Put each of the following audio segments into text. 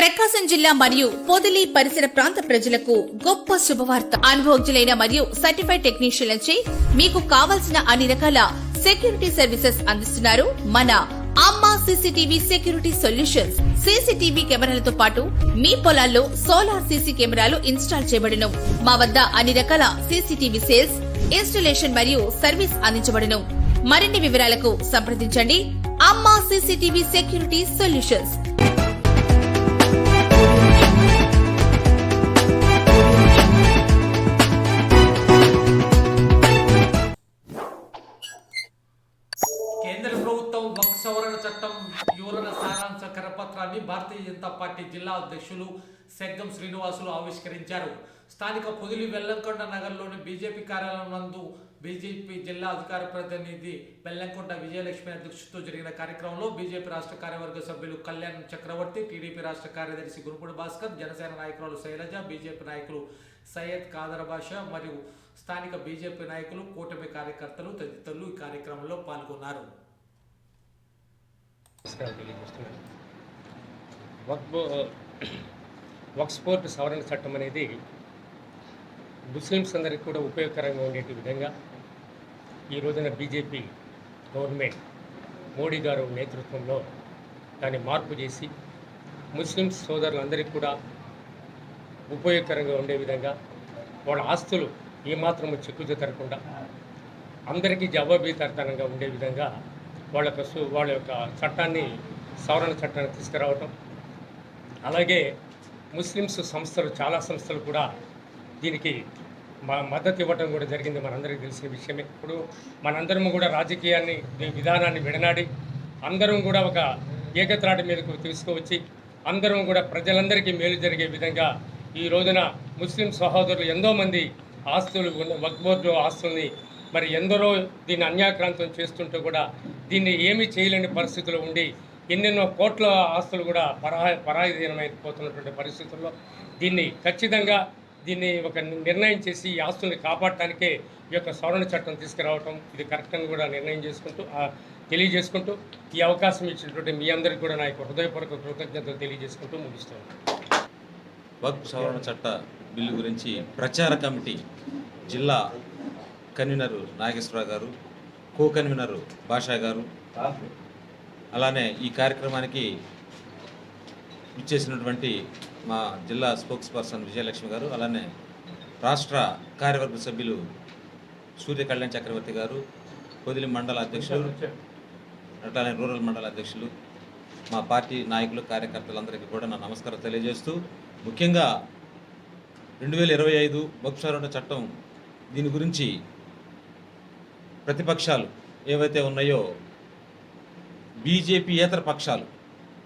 ప్రకాశం జిల్లా మరియు పొదిలి పరిసర ప్రాంత ప్రజలకు గొప్ప శుభవార్త. అనుభవజ్ఞులైన మరియు సర్టిఫైడ్ టెక్నీషియన్లచే మీకు కావలసిన అన్ని రకాల సెక్యూరిటీ సర్వీసెస్ అందిస్తున్నారు మన అమ్మా సీసీటీవీ సెక్యూరిటీ సొల్యూషన్స్. సీసీటీవీ కెమెరాలతో పాటు మీ పొలాల్లో సోలార్ సీసీ కెమెరాలు ఇన్స్టాల్ చేయబడును. మా వద్ద అన్ని రకాల సీసీటీవీ సేల్స్ ఇన్స్టలేషన్ మరియు సర్వీస్ అందించబడును. మరిన్ని వివరాలకు సంప్రదించండి. అమ్మా CCTV security solutions. Bharatiya Janata party జిల్లా అధ్యక్షులు సెగ్గం శ్రీనివాసులు ఆవిష్కరించారు. స్థానిక పొదిలి వెల్లంకొండ నగర్లోని బీజేపీ కార్యాలయం నందు బీజేపీ జిల్లా అధికార ప్రతినిధి బెల్లంకొండ విజయలక్ష్మి అధ్యక్షతతో జరిగిన కార్యక్రమంలో బీజేపీ రాష్ట్ర కార్యవర్గ సభ్యులు కళ్యాణ్ చక్రవర్తి టీడీపీ రాష్ట్ర కార్యదర్శి గురుపూడి భాస్కర్ జనసేన నాయకురాలు శైలజ బీజేపీ నాయకులు సయ్యద్ ఖాదర్ బాషా మరియు స్థానిక బీజేపీ నాయకులు కూటమి కార్యకర్తలు తదితరులు ఈ కార్యక్రమంలో పాల్గొన్నారు. నమస్కారం తెలియజేస్తున్నాను. వక్ఫ్ వక్ఫ్ సవరణ చట్టం అనేది ముస్లిమ్స్ అందరికీ కూడా ఉపయోగకరంగా ఉండే విధంగా ఈ రోజున బీజేపీ గవర్నమెంట్ మోడీ గారు నేతృత్వంలో దాన్ని మార్పు చేసి ముస్లిమ్స్ సోదరులందరికీ కూడా ఉపయోగకరంగా ఉండే విధంగా వాళ్ళ ఆస్తులు ఏమాత్రము చిక్కులు తరకుండా అందరికీ జవాబీతరతనంగా ఉండే విధంగా వాళ్ళ యొక్క సు- వాళ్ళ యొక్క చట్టాన్ని సవరణ చట్టాన్ని తీసుకురావటం అలాగే ముస్లిమ్స్ సంస్థలు చాలా సంస్థలు కూడా దీనికి మద్దతు ఇవ్వటం కూడా జరిగింది. మనందరికీ తెలిసిన విషయమే ఇప్పుడు మనందరం కూడా రాజకీయాన్ని విధానాన్ని విడనాడి అందరం కూడా ఒక ఏకత్రాటి మీదకు తీసుకువచ్చి అందరం కూడా ప్రజలందరికీ మేలు జరిగే విధంగా ఈ రోజున ముస్లిం సహోదరులు ఎంతో మంది ఆస్తులు ఉన్న బోర్డు ఆస్తుల్ని మరి ఎందరో దీన్ని అన్యాక్రాంతం చేస్తుంటే కూడా దీన్ని ఏమీ చేయలేని పరిస్థితిలో ఉండి ఎన్నెన్నో కోట్ల ఆస్తులు కూడా పరా పరాధీనమైపోతున్నటువంటి పరిస్థితుల్లో దీన్ని ఖచ్చితంగా దీన్ని ఒక నిర్ణయం చేసి ఈ ఆస్తుల్ని కాపాడటానికే ఈ యొక్క సవరణ చట్టం తీసుకురావటం ఇది కరెక్ట్గా కూడా నిర్ణయం చేసుకుంటూ తెలియజేసుకుంటూ ఈ అవకాశం ఇచ్చినటువంటి మీ అందరికీ కూడా నా యొక్క హృదయపూర్వక కృతజ్ఞతలు తెలియజేసుకుంటూ ముగిస్తాను. వక్ఫ్ సవరణ చట్ట బిల్లు గురించి ప్రచార కమిటీ జిల్లా కన్వీనర్ నాగేశ్వరరావు గారు కో కన్వీనర్ భాషా గారు అలానే ఈ కార్యక్రమానికి ఇచ్చేసినటువంటి మా జిల్లా స్పోక్స్ పర్సన్ విజయలక్ష్మి గారు అలానే రాష్ట్ర కార్యవర్గ సభ్యులు సూర్య కళ్యాణ్ చక్రవర్తి గారు పొదిలి మండల అధ్యక్షులు అట్లానే రూరల్ మండల అధ్యక్షులు మా పార్టీ నాయకులు కార్యకర్తలందరికీ కూడా నా నమస్కారం తెలియజేస్తూ ముఖ్యంగా రెండు వేల ఇరవై ఐదు భక్సారణ చట్టం దీని గురించి ప్రతిపక్షాలు ఏవైతే ఉన్నాయో బీజేపీయేతర పక్షాలు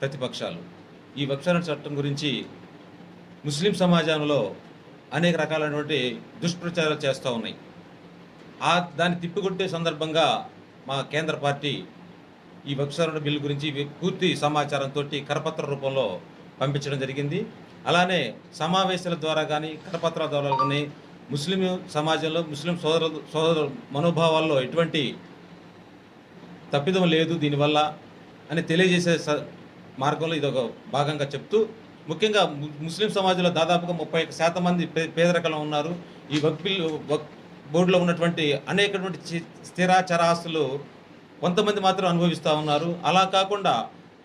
ప్రతిపక్షాలు ఈ వక్ఫ్ చట్టం గురించి ముస్లిం సమాజంలో అనేక రకాలైనటువంటి దుష్ప్రచారాలు చేస్తూ ఉన్నాయి. ఆ దాన్ని తిప్పికొట్టే సందర్భంగా మా కేంద్ర పార్టీ ఈ వక్సరణ బిల్లు గురించి పూర్తి సమాచారంతో కరపత్ర రూపంలో పంపించడం జరిగింది. అలానే సమావేశాల ద్వారా కానీ కరపత్రాల ద్వారా కానీ ముస్లిం సమాజంలో ముస్లిం సోదరు సోదరు మనోభావాల్లో ఎటువంటి తప్పిదం లేదు. దీనివల్ల అని తెలియజేసే స- మార్గంలో ఇది ఒక భాగంగా చెప్తూ ముఖ్యంగా ముస్లిం సమాజంలో దాదాపుగా ముప్పై శాతం మంది పే- పేదరికంలో ఉన్నారు. ఈ వక్ బిల్లు వక్ బోర్డులో ఉన్నటువంటి అనేకటువంటి స్థిరాచర ఆస్తులు చరాస్తులు కొంతమంది మాత్రం అనుభవిస్తూ ఉన్నారు. అలా కాకుండా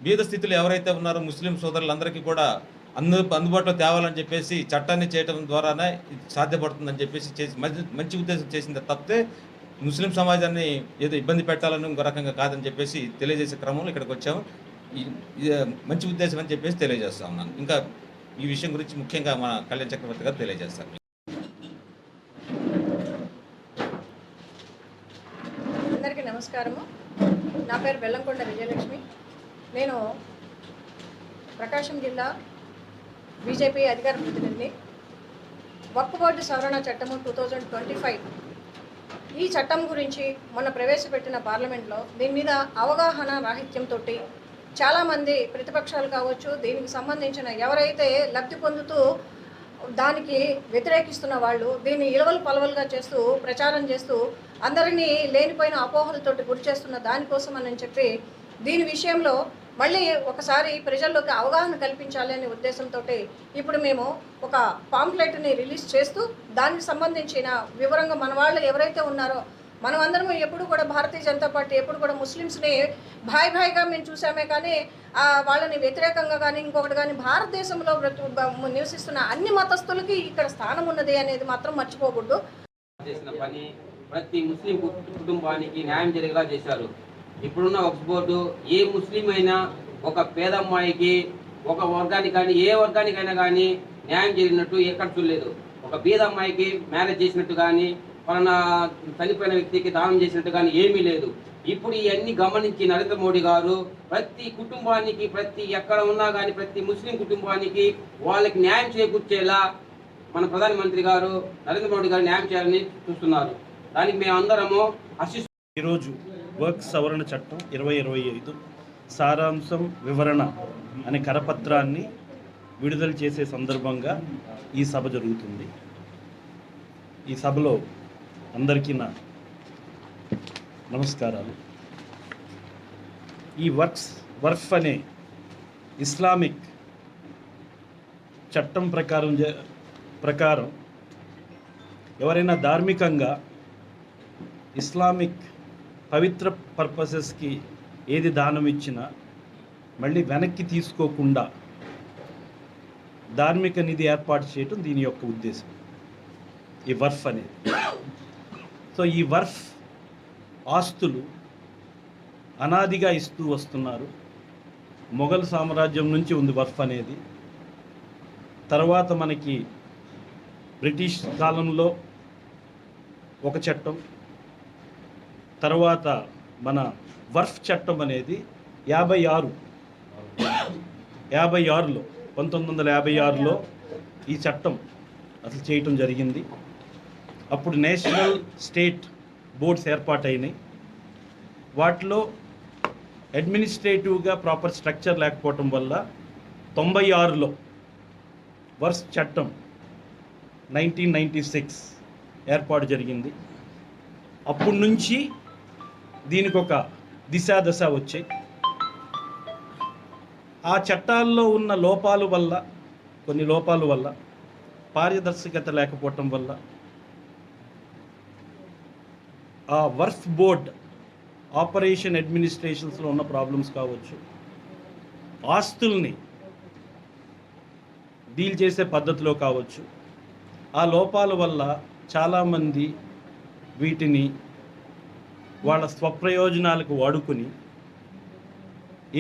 బీద స్థితిలో ఎవరైతే ఉన్నారో ముస్లిం సోదరులందరికీ కూడా అందు అందుబాటులో తేవాలని చెప్పేసి చట్టాన్ని చేయడం ద్వారానే ఇది సాధ్యపడుతుందని చెప్పేసి చేసి మంచి మంచి ఉద్దేశం చేసింది తప్పితే ముస్లిం సమాజాన్ని ఏదో ఇబ్బంది పెట్టాలని ఇంకో రకంగా కాదని చెప్పేసి తెలియజేసే క్రమంలో ఇక్కడికి వచ్చాము. మంచి ఉద్దేశం అని చెప్పేసి తెలియజేస్తా ఉన్నాను. ఇంకా ఈ విషయం గురించి ముఖ్యంగా మన కళ్యాణ్ చక్రవర్తి గారు తెలియజేస్తారు. అందరికీ నమస్కారము. నా పేరు బెల్లంకొండ విజయలక్ష్మి. నేను ప్రకాశం జిల్లా బీజేపీ అధికార ప్రతినిధిని. వక్ఫ్ బోర్డు సవరణ చట్టము టూ థౌజండ్ ట్వంటీ ఫైవ్ ఈ చట్టం గురించి మొన్న ప్రవేశపెట్టిన పార్లమెంట్లో దీని మీద అవగాహన రాహిత్యంతో చాలామంది ప్రతిపక్షాలు కావచ్చు దీనికి సంబంధించిన ఎవరైతే లబ్ధి పొందుతూ దానికి వ్యతిరేకిస్తున్న వాళ్ళు దీన్ని ఇలవలు పలవలుగా చేస్తూ ప్రచారం చేస్తూ అందరినీ లేనిపోయిన అపోహలతోటి గురి చేస్తున్న దానికోసం అని చెప్పి దీని విషయంలో మళ్ళీ ఒకసారి ప్రజల్లోకి అవగాహన కల్పించాలి అనే ఉద్దేశంతో ఇప్పుడు మేము ఒక పాంప్లెట్ని రిలీజ్ చేస్తూ దానికి సంబంధించిన వివరంగా మన వాళ్ళు ఎవరైతే ఉన్నారో మనం అందరం ఎప్పుడు కూడా భారతీయ జనతా పార్టీ ఎప్పుడు కూడా ముస్లిమ్స్ని భాయ్ భాయ్గా మేము చూసామే కానీ వాళ్ళని వ్యతిరేకంగా కానీ ఇంకొకటి కానీ భారతదేశంలో నివసిస్తున్న అన్ని మతస్థులకి ఇక్కడ స్థానం ఉన్నది అనేది మాత్రం మర్చిపోకూడదు. చేసిన పని ప్రతి ముస్లిం కుటుంబానికి న్యాయం జరిగేలా చేశారు. ఇప్పుడున్న వక్ఫ్ బోర్డు ఏ ముస్లిం అయినా ఒక పేద అమ్మాయికి ఒక వర్గానికి కానీ ఏ వర్గానికైనా కానీ న్యాయం జరిగినట్టు ఎక్కడ చూడలేదు ఒక బీద అమ్మాయికి మ్యారేజ్ చేసినట్టు కానీ పలానా చనిపోయిన వ్యక్తికి దానం చేసినట్టు కానీ ఏమీ లేదు ఇప్పుడు ఇవన్నీ గమనించి నరేంద్ర మోడీ గారు ప్రతి కుటుంబానికి ప్రతి ఎక్కడ ఉన్నా కానీ ప్రతి ముస్లిం కుటుంబానికి వాళ్ళకి న్యాయం చేకూర్చేలా మన ప్రధానమంత్రి గారు నరేంద్ర మోడీ గారు న్యాయం చేయాలని చూస్తున్నారు దానికి మేము అందరము హర్షిస్తున్నాము. ఈరోజు వర్క్ సవరణ చట్టం ఇరవై ఇరవై ఐదు సారాంశం వివరణ అనే కరపత్రాన్ని విడుదల చేసే సందర్భంగా ఈ సభ జరుగుతుంది. ఈ సభలో అందరికీ నా నమస్కారాలు. ఈ వర్క్స్ వర్ఫ్ అనే ఇస్లామిక్ చట్టం ప్రకారం జ- ప్రకారం ఎవరైనా ధార్మికంగా ఇస్లామిక్ పవిత్ర పర్పసెస్కి ఏది దానం ఇచ్చినా మళ్ళీ వెనక్కి తీసుకోకుండా ధార్మిక నిధి ఏర్పాటు చేయటం దీని యొక్క ఉద్దేశం. ఈ వర్ఫ్ అనేది. సో ఈ వర్ఫ్ ఆస్తులు అనాదిగా ఇస్తూ వస్తున్నారు. మొఘల్ సామ్రాజ్యం నుంచి ఉంది వర్ఫ్ అనేది. తర్వాత మనకి బ్రిటిష్ కాలంలో ఒక చట్టం తర్వాత మన వర్ఫ్ చట్టం అనేది యాభై ఆరు. యాభై ఆరులో పంతొమ్మిది వందల యాభై ఆరులో ఈ చట్టం అసలు చేయటం జరిగింది. అప్పుడు నేషనల్ స్టేట్ బోర్డ్స్ ఏర్పాటైనాయి. వాటిలో అడ్మినిస్ట్రేటివ్గా ప్రాపర్ స్ట్రక్చర్ లేకపోవటం వల్ల తొంభై ఆరులో వర్స్ చట్టం నైన్టీన్ నైంటీ సిక్స్ ఏర్పాటు జరిగింది. అప్పటి నుంచి దీనికి ఒక దిశా దశ వచ్చాయి. ఆ చట్టాల్లో ఉన్న లోపాల వల్ల కొన్ని లోపాల వల్ల పారదర్శకత లేకపోవటం వల్ల ఆ వర్ఫ్ బోర్డ్ ఆపరేషన్ అడ్మినిస్ట్రేషన్స్లో ఉన్న ప్రాబ్లమ్స్ కావచ్చు. ఆస్తుల్ని డీల్ చేసే పద్ధతిలో కావచ్చు. ఆ లోపాల వల్ల చాలామంది వీటిని వాళ్ళ స్వప్రయోజనాలకు వాడుకొని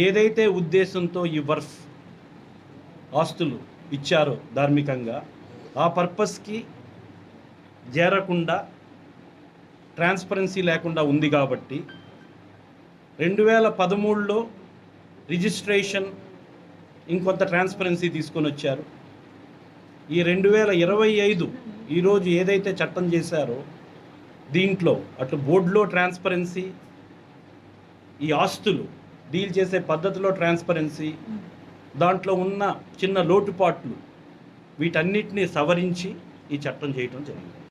ఏదైతే ఉద్దేశంతో ఈ వర్ఫ్ ఆస్తులు ఇచ్చారో ధార్మికంగా ఆ పర్పస్కి చేరకుండా ట్రాన్స్పరెన్సీ లేకుండా ఉంది కాబట్టి రెండు వేల పదమూడులో రిజిస్ట్రేషన్ ఇంకొంత ట్రాన్స్పరెన్సీ తీసుకొని వచ్చారు. ఈ రెండు వేల ఇరవై ఐదు ఈరోజు ఏదైతే చట్టం చేశారో దీంట్లో అటు బోర్డులో ట్రాన్స్పరెన్సీ ఈ ఆస్తులు డీల్ చేసే పద్ధతిలో ట్రాన్స్పరెన్సీ దాంట్లో ఉన్న చిన్న లోటుపాట్లు వీటన్నిటిని సవరించి ఈ చట్టం చేయటం జరిగింది.